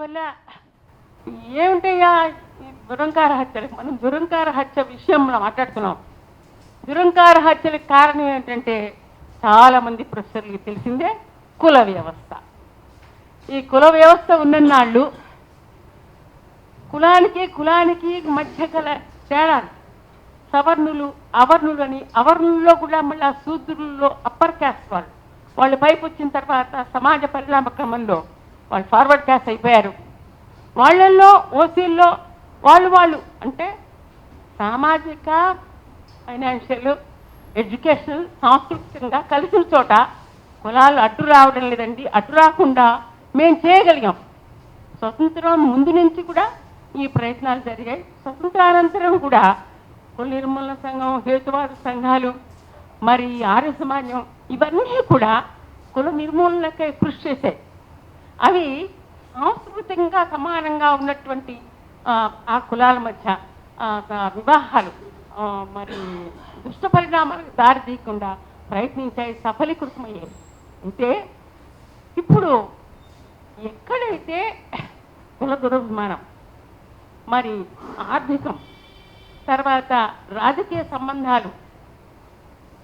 అందువల్ల ఏమిటయ్యా ఈ దురంకార హత్యలు. మనం దురంకార హత్య విషయం మనం మాట్లాడుతున్నాం. దురంకార హత్యలకు కారణం ఏంటంటే చాలామంది ప్రొఫెసర్లకి తెలిసిందే కుల వ్యవస్థ. ఈ కుల వ్యవస్థ ఉన్ననాళ్ళు కులానికి కులానికి మధ్య గల తేడా సవర్ణులు అవర్ణులు అని అవర్ణుల్లో కూడా మళ్ళీ శూద్రుల్లో అప్పర్ క్యాస్ట్ వాళ్ళు. వాళ్ళు పైపు వచ్చిన తర్వాత సమాజ పరిణామ క్రమంలో వాళ్ళు ఫార్వర్డ్ క్యాస్ట్ అయిపోయారు. వాళ్ళల్లో ఓసీల్లో వాళ్ళు వాళ్ళు అంటే సామాజిక ఫైనాన్షియల్ ఎడ్యుకేషనల్ సాంస్కృతికంగా కలిసిన చోట కులాలు అడ్డు రావడం లేదండి. అడ్డు రాకుండా మేము చేయగలిగాం. స్వతంత్రం ముందు నుంచి కూడా ఈ ప్రయత్నాలు జరిగాయి. స్వతంత్రానంతరం కూడా కుల నిర్మూలన సంఘం హేతువాద సంఘాలు మరి ఆర్య సమాజం ఇవన్నీ కూడా కుల నిర్మూలనకై కృషి చేశాయి. అవి సాంస్కృతికంగా సమానంగా ఉన్నటువంటి ఆ, కులాల మధ్య వివాహాలు మరి దుష్ట పరిణామాలకు దారి తీయకుండా ప్రయత్నించాయి సఫలీకృతమయ్యాయి. అయితే ఇప్పుడు ఎక్కడైతే కుల దురభిమానం మరి ఆర్థికం తర్వాత రాజకీయ సంబంధాలు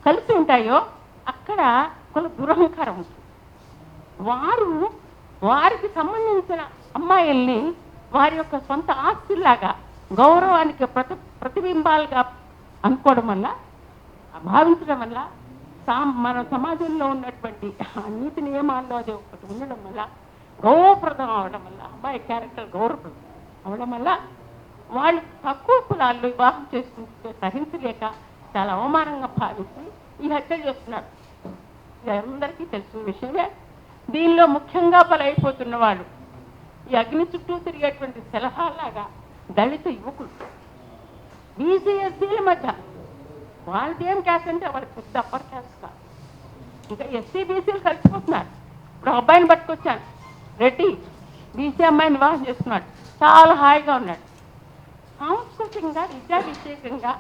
కలిసి ఉంటాయో అక్కడ కుల దురహంకారం ఉంటుంది వారు వారికి సంబంధించిన అమ్మాయిల్ని వారి యొక్క సొంత ఆస్తుల్లాగా గౌరవానికి ప్రతి ప్రతిబింబాలుగా అనుకోవడం వల్ల భావించడం వల్ల సా మన సమాజంలో ఉన్నటువంటి ఆ నీతి నియమాల్లో అది ఒకటి ఉండడం వల్ల గౌరవప్రదం అవడం వల్ల అమ్మాయి క్యారెక్టర్ గౌరవప్రదం అవడం వల్ల వాళ్ళు తక్కువ కులాల్లో వివాహం చేసుకుంటే సహించలేక చాలా అవమానంగా భావించి ఈ హత్య చేస్తున్నారు. ఇది అందరికీ తెలిసిన విషయమే. దీనిలో ముఖ్యంగా బలైపోతున్న వాళ్ళు ఈ అగ్ని చుట్టూ తిరిగేటువంటి సలహాలాగా దళిత యువకులు బీసీఎస్సీల మధ్య వాళ్ళది ఏం క్యాస్ట్ అంటే వాళ్ళకి పెద్ద అప్పర్ క్యాస్ట్ కాదు. ఇంకా ఎస్సీ బీసీలు కలిసిపోతున్నారు. ఇప్పుడు అబ్బాయిని పట్టుకొచ్చాను. రెడ్డి బీసీ అమ్మాయిని వివాహం చేస్తున్నాడు. చాలా హాయిగా ఉన్నాడు. సాంస్కృతికంగా విద్యాభిషేకంగా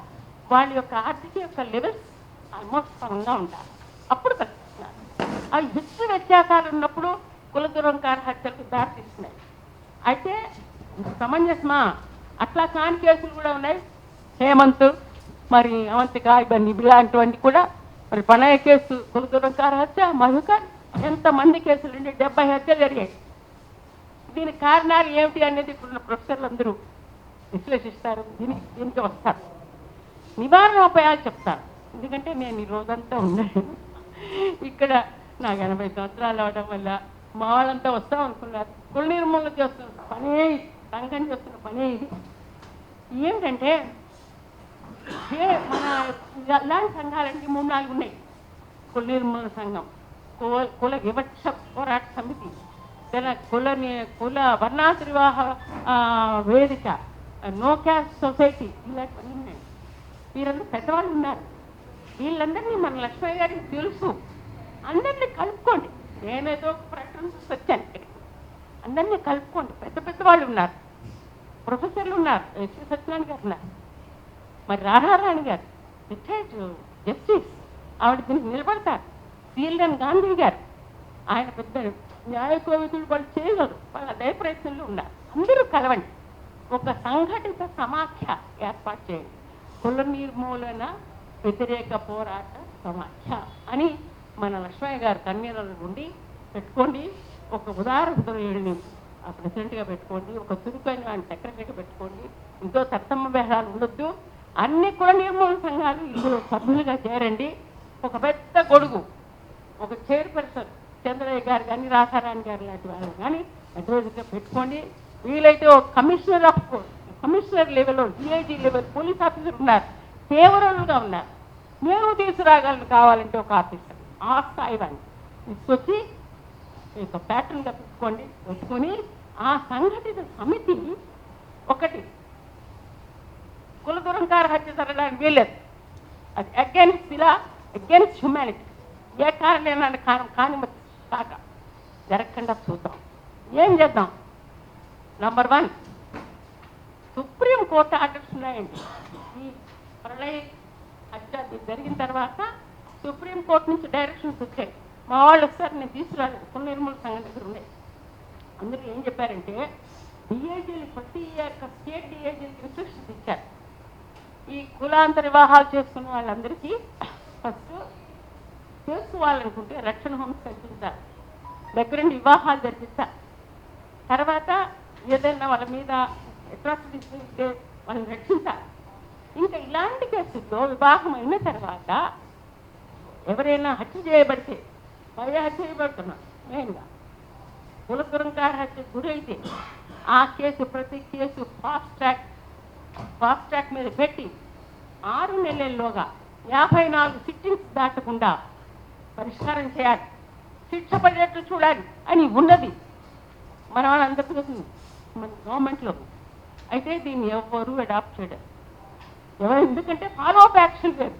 వాళ్ళ యొక్క ఆర్థిక యొక్క లెవెల్స్ ఆల్మోస్ట్ సమంగా ఉంటారు అవి హెచ్చు వ్యత్యాసాలు ఉన్నప్పుడు కులదురంకార హత్యలకు దారితీస్తున్నాయి. అయితే సమంజసమా? అట్లా కాని కేసులు కూడా ఉన్నాయి. హేమంత్ మరి అవంతిక ఇవన్నీ ఇలాంటివన్నీ కూడా. మరి పనయ కేసు కులదురంకార హత్య మధుకర్ ఎంతమంది కేసులు అండి డెబ్బై హత్యలు జరిగాయి. దీనికి కారణాలు ఏమిటి అనేది ఇప్పుడున్న ప్రొఫెసర్లు అందరూ విశ్లేషిస్తారు. దీనికి దీనికి వస్తారు. నివారణ ఉపాయాలు చెప్తాను ఎందుకంటే నేను ఈ రోజంతా ఉన్నాను ఇక్కడ నాకు ఎనభై సంవత్సరాలు అవడం వల్ల మా వాళ్ళంతా వస్తాం అనుకున్నారు. కుల నిర్మూలన చేస్తున్న పనే ఇది. సంఘం చేస్తున్న పనే ఇది. ఏంటంటే మన ఇలాంటి సంఘాలంటే మూడు నాలుగు ఉన్నాయి. కుల నిర్మూలన సంఘం కుల కుల వివక్ష పోరాట సమితి తెల కుల ని- కుల వర్ణాశ్రివాహ వేదిక నో క్యాష్ సొసైటీ ఇలాంటివన్నీ ఉన్నాయి. వీరందరూ పెద్దవాళ్ళు ఉన్నారు. వీళ్ళందరినీ మన లక్ష్మయ్య గారికి తెలుసు. అందరినీ కలుపుకోండి. నేనేదో ఒక ప్రకటన వచ్చాను ఇక్కడికి అందరినీ కలుపుకోండి. పెద్ద పెద్ద వాళ్ళు ఉన్నారు. ప్రొఫెసర్లు ఉన్నారు. ఎస్వి సత్యనారాయణ గారు ఉన్నారు. మరి రాధారాణి గారు రిటైర్డ్ జస్టిస్. ఆవిడ దీనికి నిలబడతారు. సిఎల్ఎన్ గాంధీ గారు. ఆయన పెద్ద న్యాయ కోవిదులు వాళ్ళు చేయగలరు. వాళ్ళ దయ ప్రయత్నంలో ఉన్నారు. అందరూ కలవండి. ఒక సంఘటిత సమాఖ్య ఏర్పాటు చేయండి. కుల నిర్మూలన వ్యతిరేక పోరాట సమాఖ్య అని మన లక్ష్మయ్య గారు కన్వీనర్ నుండి పెట్టుకోండి. ఒక ఉదాహరణ హృదయుడిని ఆ ప్రెసిడెంట్గా పెట్టుకోండి. ఒక చురుకైన ఆయన సెక్రటరీగా పెట్టుకోండి. ఇంకో తత్తమ్మ బేహాలు ఉండొద్దు. అన్ని కుల నిర్మూలన సంఘాలు ఇందులో సభ్యులుగా చేరండి. ఒక పెద్ద గొడుగు ఒక చైర్పర్సన్ చంద్రయ్య గారు కానీ రాసారాణి గారు లాంటి వాళ్ళు కానీ అడ్వైజర్గా పెట్టుకోండి. వీలైతే ఒక కమిషనర్ ఆఫ్ కమిషనర్ లెవెల్లో డిఐజీ లెవెల్ పోలీస్ ఆఫీసర్ ఉన్నారు. ఫేవరబుల్గా ఉన్నారు. మేము తీసుకురాగలను కావాలంటే ఒక ఆఫీసర్. ఆ స్థాయి వాడిని తీసుకొచ్చి ఒక ప్యాటర్న్గా పెట్టుకోండి పెట్టుకొని ఆ సంఘటిత సమితి ఒకటి. కుల దురంకార హత్య జరగడానికి వీల్లేదు. అది అగేన్స్ట్ ఇలా అగేన్స్ట్ హ్యుమానిటీ ఏ కారణం కారణం కాని కాక జరగకుండా చూద్దాం. ఏం చేద్దాం? Number one supreme court orders ఉన్నాయండి. ఈ ప్రళయ హత్య జరిగిన తర్వాత సుప్రీం కోర్టు నుంచి డైరెక్షన్స్ వచ్చాయి మా వాళ్ళు ఒకసారి నేను తీసుకురాలేదు. కుల నిర్మూల సంఘం దగ్గర ఉన్నాయి అందరూ ఏం చెప్పారంటే డిఏజీలు ప్రతి యొక్క స్టేట్ డిఏజీలకి ఇన్స్ట్రక్షన్స్ ఇచ్చారు. ఈ కులాంతర వివాహాలు చేసుకున్న వాళ్ళందరికీ ఫస్ట్ చేసుకోవాలనుకుంటే రక్షణ హోమ్స్ కల్పించాలి దగ్గరుండి వివాహాలు జరిపిస్తారు తర్వాత ఏదైనా వాళ్ళ మీద అట్రాసిటీస్ ఉంటే వాళ్ళని రక్షించాలి ఇంకా ఇలాంటి కేసుల్లో వివాహం అయిన తర్వాత ఎవరైనా హత్య చేయబడితే భయ హత్య చేయబడుతున్నారు మెయిన్గా. కులపురంకార హత్య గురైతే ఆ కేసు ప్రతి case fast track fast track మీద పెట్టి ఆరు నెలల్లోగా యాభై నాలుగు సిట్టింగ్స్ దాటకుండా పరిష్కారం చేయాలి. శిక్ష పడేట్లు చూడాలి అని ఉన్నది మన వాళ్ళందరికీ మన గవర్నమెంట్లో. అయితే దీన్ని ఎవ్వరూ అడాప్ట్ చేయడం ఎవరు ఎందుకంటే ఫాలో అప్ యాక్షన్ లేదు.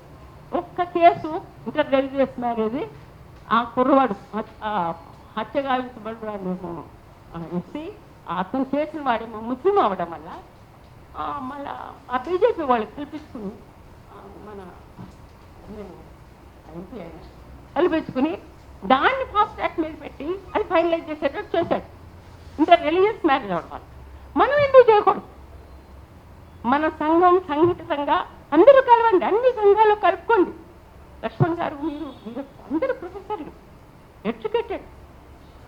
ఒక్క కేసు ఇంటర్ రిలీజియస్ మ్యారేజ్. ఆ కుర్రవాడు ఆ హత్య గావించబడ్డాడు అతను చేసిన వాడేమో ముస్లిం అవ్వడం వల్ల ఆ, మళ్ళా ఆ బీజేపీ వాళ్ళు కల్పించుకుని మన ఎంపీ అయిన కల్పించుకుని దాన్ని ఫాస్ట్ ట్రాక్ మీద పెట్టి అది ఫైనలైజ్ చేసేటట్టు చేశాడు. ఇంత రిలీజియస్ మ్యారేజ్ అవ్వడం వల్ల. మనం ఎందుకు చేయకూడదు? మన సంఘం సంఘటితంగా అందరూ కలవండి అన్ని సంఘాలు కలుపుకోండి. లక్ష్మణ్ గారు మీరు మీరు అందరూ ప్రొఫెసర్లు ఎడ్యుకేటెడ్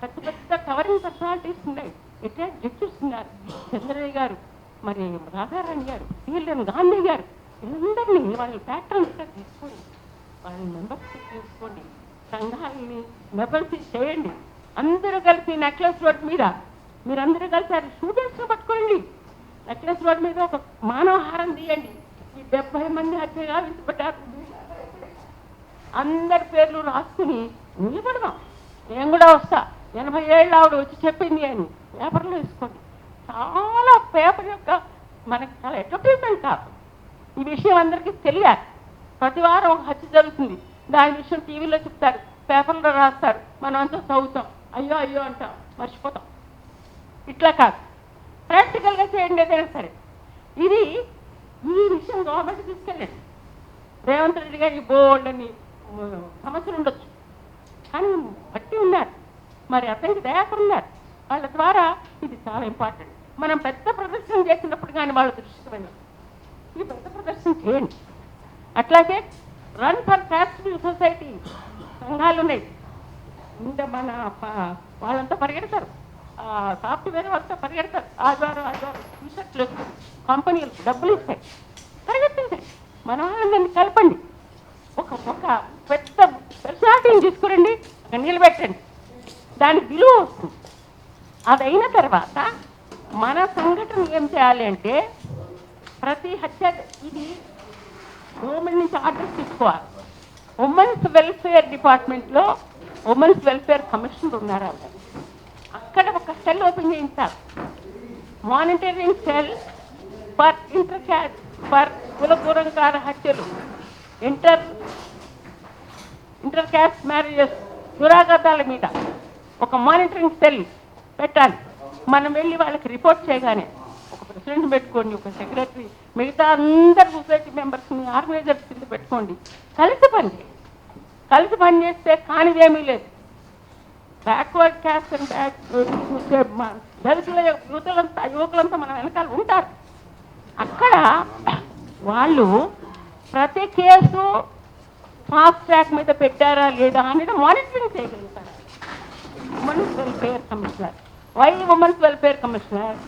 పెద్ద పెద్ద కవరింగ్ పర్సనాలిటీస్ ఉన్నాయి. రిటైర్డ్ జడ్జెస్ ఉన్నారు చంద్రయ్య గారు మరి రాధారాణి గారు సిఎల్ఎన్ గాంధీ గారు వీళ్ళందరినీ వాళ్ళ ప్యాటర్న్స్గా తీసుకోండి. వాళ్ళ మెంబర్షిప్ తీసుకోండి. సంఘాలని మెంబర్షిప్ చేయండి. అందరూ కలిసి నెక్లెస్ రోడ్ మీద మీరందరూ కలిసి అది స్టూడెంట్స్ని పట్టుకోండి. నెక్లెస్ రోడ్ మీద ఒక మానవహారం తీయండి. ఈ డెబ్బై మంది హత్యగా విసిపెట్టారు అందరి పేర్లు రాసుకుని నిలబడదాం నేను కూడా వస్తా. ఎనభై ఏళ్ళు ఆవిడ వచ్చి చెప్పింది అని పేపర్లో వేసుకోండి చాలా పేపర్ యొక్క మనకి చాలా అడ్వర్టైజ్మెంట్ కాదు. ఈ విషయం అందరికీ తెలియాలి. ప్రతి వారం ఒక హత్య జరుగుతుంది. దాని విషయం టీవీలో చెప్తారు. పేపర్లో రాస్తారు. మనం అంతా చదువుతాం. అయ్యో అయ్యో అంటాం. మర్చిపోతాం. ఇట్లా కాదు. ప్రాక్టికల్గా చేయండి ఏదైనా సరే. ఇది ఈ విషయం గవర్నమెంట్ తీసుకెళ్ళండి. రేవంత్ రెడ్డి గారికి బోల్డ్ అని సమస్యలు ఉండొచ్చు. కానీ బట్టి ఉన్నారు. మరి అతనికి దయాకర్ ఉన్నారు. వాళ్ళ ద్వారా ఇది చాలా ఇంపార్టెంట్ మనం పెద్ద ప్రదర్శన చేసినప్పుడు కానీ వాళ్ళ దృష్టికి ఈ పెద్ద ప్రదర్శన చేయండి. అట్లాగే రన్ ఫర్ క్యాస్టిల్ సొసైటీ సంఘాలు ఉన్నాయి. ఇంకా మన వాళ్ళంతా పరిగెడతారు. ఆ, సాఫ్ట్వేర్ వాళ్ళంతా పరిగెడతారు. ఆదివారం ఆదివారం టీషర్ట్లు. కంపెనీలు డబ్బులు ఇస్తాయి పరిగెత్తించండి. మన వాళ్ళని కలపండి. ఒక ఒక పెద్ద పర్సనాలిటీని తీసుకురండి అక్కడ నిలబెట్టండి. దానికి విలువ వస్తుంది. అది అయిన తర్వాత మన సంఘటన ఏం చేయాలి అంటే ప్రతి హత్య ఇది గవర్నమెంట్ నుంచి ఆర్డర్స్ తీసుకోవాలి. ఉమెన్స్ వెల్ఫేర్ డిపార్ట్మెంట్లో ఉమెన్స్ వెల్ఫేర్ కమిషనర్ ఉన్నారు ఆవిడ. అక్కడ ఒక సెల్ ఓపెన్ చేయించాలి. Monitoring cell for inter caste for కులపూరంకార హత్యలు. ఇంటర్ ఇంటర్ క్యాస్ట్ మ్యారేజెస్ దురాఘాతాల మీద ఒక మానిటరింగ్ సెల్ పెట్టాలి. మనం వెళ్ళి వాళ్ళకి రిపోర్ట్ చేయగానే ఒక ప్రెసిడెంట్ పెట్టుకోండి ఒక సెక్రటరీ మిగతా అందరు సొసైటీ మెంబర్స్ని ఆర్గనైజర్స్ కింద పెట్టుకోండి. కలిసి పని కలిసి పని చేస్తే కానిదేమీ లేదు. బ్యాక్వర్డ్ క్యాస్ట్ అండ్ బ్యాక్ దళితుల యువతలంతా యువకులంతా మన వెనకాల ఉంటారు. అక్కడ వాళ్ళు ప్రతి కేసు ఫాస్ట్ ట్రాక్ మీద పెట్టారా లేదా అనేది మానిటరింగ్ చేయగలుగుతారు? Womens welfare commissioner why womens welfare commissioner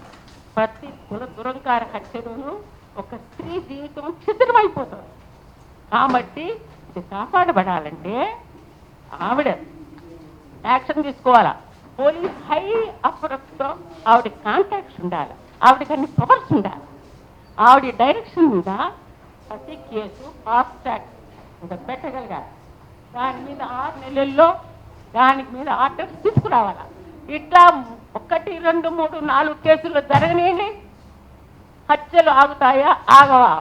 ప్రతి కుల దురంకార హత్యలోనూ ఒక స్త్రీ జీవితం చిత్రమైపోతుంది. కాబట్టి ఇది కాపాడబడాలంటే ఆవిడ యాక్షన్ తీసుకోవాలా? పోలీస్ హై అప్రప్తో ఆవిడ కాంటాక్ట్స్ ఉండాలి? ఆవిడకి అన్ని పవర్స్ ఉండాలి? ఆవిడ డైరెక్షన్ మీద ప్రతి కేసు ఫాస్ట్ ట్రాక్ ఇంకా పెట్టగలగాలి దాని మీద ఆరు నెలల్లో దానికి మీద ఆర్డర్స్ తీసుకురావాలా? ఇట్లా ఒకటి రెండు మూడు నాలుగు కేసులు జరగనేయండి హత్యలు ఆగుతాయా? ఆగవా?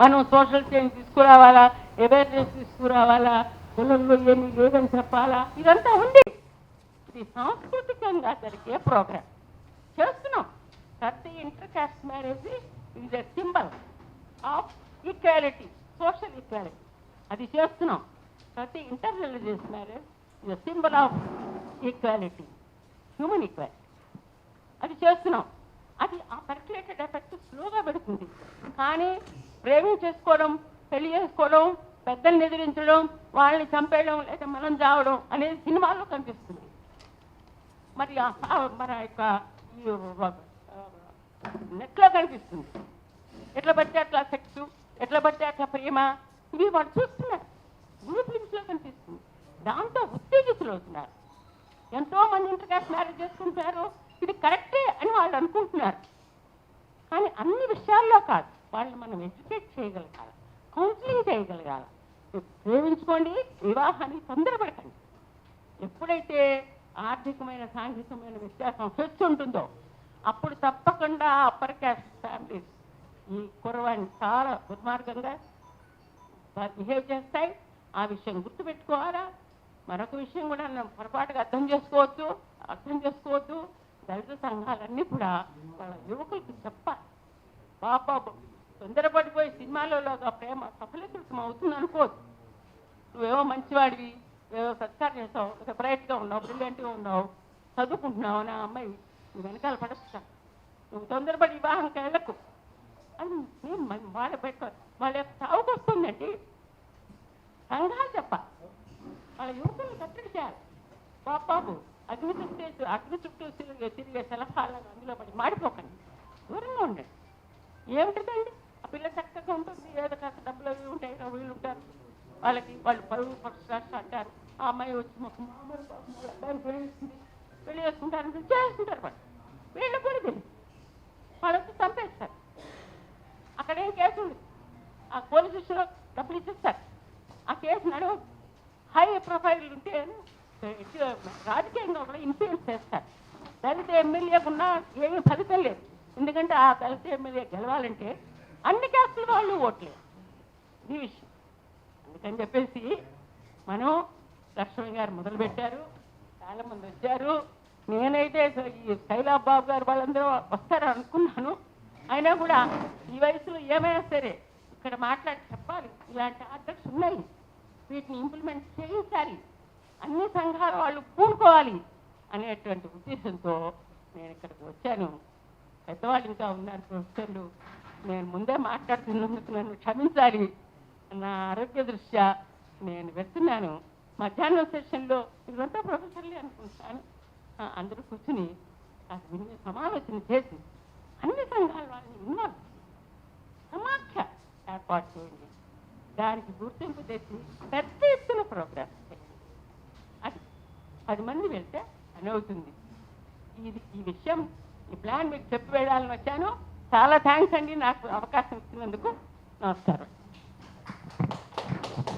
మనం సోషల్ చేంజ్ తీసుకురావాలా? అవేర్నెస్ తీసుకురావాలా? పిల్లల్లో ఏమి లేదని చెప్పాలా? ఇదంతా ఉంది. ఇది సాంస్కృతికంగా జరిగే ప్రోగ్రామ్ చేస్తున్నాం. ప్రతి inter caste marriage a symbol of equality social equality అది చేస్తున్నాం. ప్రతి ఇంటర్ రిలీజియస్ మ్యారేజ్ ఇది symbol of equality human equality అది చేస్తున్నాం. అది ఆ పర్క్యులేటెడ్ ఎఫెక్ట్ స్లోగా పెడుతుంది. కానీ ప్రేమించేసుకోవడం పెళ్ళి చేసుకోవడం పెద్దల్ని ఎదిరించడం వాళ్ళని చంపేయడం లేదా మనం చావడం అనేది సినిమాల్లో కనిపిస్తుంది. మరి ఆ మన యొక్క నెట్లో కనిపిస్తుంది. ఎట్లా పడితే అట్లా సెక్స్ ఎట్లా పడితే అట్లా ప్రేమ ఇవి వాళ్ళు చూస్తున్నారు. గ్రూప్ లింక్స్లో కనిపిస్తుంది. దాంతో ఉత్తేజితులు అవుతున్నారు. ఎంతో మంది ఇంటర్కాస్ట్ మ్యారేజ్ చేసుకుంటున్నారు. ఇది కరెక్టే అని వాళ్ళు అనుకుంటున్నారు. కానీ అన్ని విషయాల్లో కాదు వాళ్ళని మనం ఎడ్యుకేట్ చేయగలగాలి కౌన్సిలింగ్ చేయగలగాలి. ప్రేమించుకోండి వివాహాన్ని తొందరపడకండి. ఎప్పుడైతే ఆర్థికమైన సాంఘికమైన వ్యత్యాసం హెచ్చు ఉంటుందో అప్పుడు తప్పకుండా అప్పర్ క్యాస్ట్ ఫ్యామిలీస్ ఈ కుర్రవాడిని చాలా దుర్మార్గంగా బిహేవ్ చేస్తాయి. ఆ విషయం గుర్తుపెట్టుకోవాలా? మరొక విషయం కూడా పొరపాటుగా అర్థం చేసుకోవచ్చు అర్థం చేసుకోవద్దు. దళిత సంఘాలన్నీ కూడా వాళ్ళ యువకులకు చెప్పాలి పాప తొందరపడిపోయి సినిమాలలోగా ప్రేమ సఫలీకృతం అవుతుంది అనుకోవద్దు. నువ్వేవో మంచివాడివి ఏవో సత్కారం చేస్తావు లేదా ఉన్నావు బ్రిలియంట్గా ఉన్నావు చదువుకుంటున్నావు నా అమ్మాయి నువ్వు వెనకాల పడస్తా నువ్వు తొందరపడి వివాహంకి వెళ్ళకు అని నేను వాళ్ళ పెట్టుకో. వాళ్ళ యొక్క సాగుకు వస్తుందండి? కంగారు చెప్ప. వాళ్ళ యువకులను కట్టడి చేయాలి బాబాబు అగ్ని చుట్టూ అగ్ని చుట్టూ తిరిగే తిరిగే సలహాలను అందులో పడి మాడిపోకండి. దూరంగా ఉండండి. ఏమిటిదండి? ఆ పిల్ల చక్కగా ఉంటుంది. ఏదో కాస్త డబ్బులు అవి ఉంటాయి వీళ్ళు ఉంటారు. వాళ్ళకి వాళ్ళు పరువు ఫస్ట్ అంటారు. ఆ అమ్మాయి వచ్చి మాకు మామూలు వెళ్ళి వేసుకుంటారు అబ్బాయిని వేసుకుంటారు పెళ్ళి చేసుకుంటారు వాళ్ళు. వీళ్ళు కూడా వాళ్ళకి చంపేస్తారు. అక్కడ ఏం కేసు ఉంది? ఆ పోలీసులో డబ్బులు ఇచ్చేస్తారు. ఆ కేసు నడు హై ప్రొఫైల్ ఉంటే రాజకీయంగా కూడా ఇన్ఫ్లుయెన్స్ చేస్తారు. దళిత ఎమ్మెల్యేకున్నా ఏమీ ఫలితం లేదు. ఎందుకంటే ఆ దళిత ఎమ్మెల్యే గెలవాలంటే అన్ని క్యాస్టుల వాళ్ళు ఓట్లేదు ఈ విషయం. అందుకని చెప్పేసి మనం లక్ష్మణ్ గారు మొదలుపెట్టారు. చాలా మంది వచ్చారు. నేనైతే ఈ శైలాబ్ బాబు గారు వాళ్ళందరూ వస్తారు అనుకున్నాను అయినా కూడా ఈ వయసులో ఏమైనా సరే ఇక్కడ మాట్లాడి చెప్పాలి. ఇలాంటి ఆర్డర్స్ ఉన్నాయి. వీటిని ఇంప్లిమెంట్ చేయించాలి. అన్ని సంఘాల వాళ్ళు పూనుకోవాలి అనేటువంటి ఉద్దేశంతో నేను ఇక్కడికి వచ్చాను. పెద్దవాళ్ళు ఇంకా ఉన్నారు ప్రొఫెసర్లు. నేను ముందే మాట్లాడుతున్నందుకు నన్ను క్షమించాలి నా ఆరోగ్య దృష్ట్యా నేను వెళ్తున్నాను. మధ్యాహ్నం సెషన్లో ఇదంతా ప్రొఫెసర్లే అనుకుంటాను అందరూ కూర్చుని సమాలోచన చేసి అన్ని సంఘాల వాళ్ళని ఇన్వాల్వ్ సమాఖ్య ఏర్పాటు చేయండి. దానికి గుర్తింపు తెచ్చి పెద్ద ఎత్తున ప్రోగ్రామ్ చేయండి. అది పది మంది వెళ్తే అని అవుతుంది. ఇది ఈ విషయం ఈ ప్లాన్ మీకు చెప్పి వెళ్ళాలని వచ్చాను. చాలా థ్యాంక్స్ అండి. నాకు అవకాశం ఇచ్చినందుకు నమస్కారం.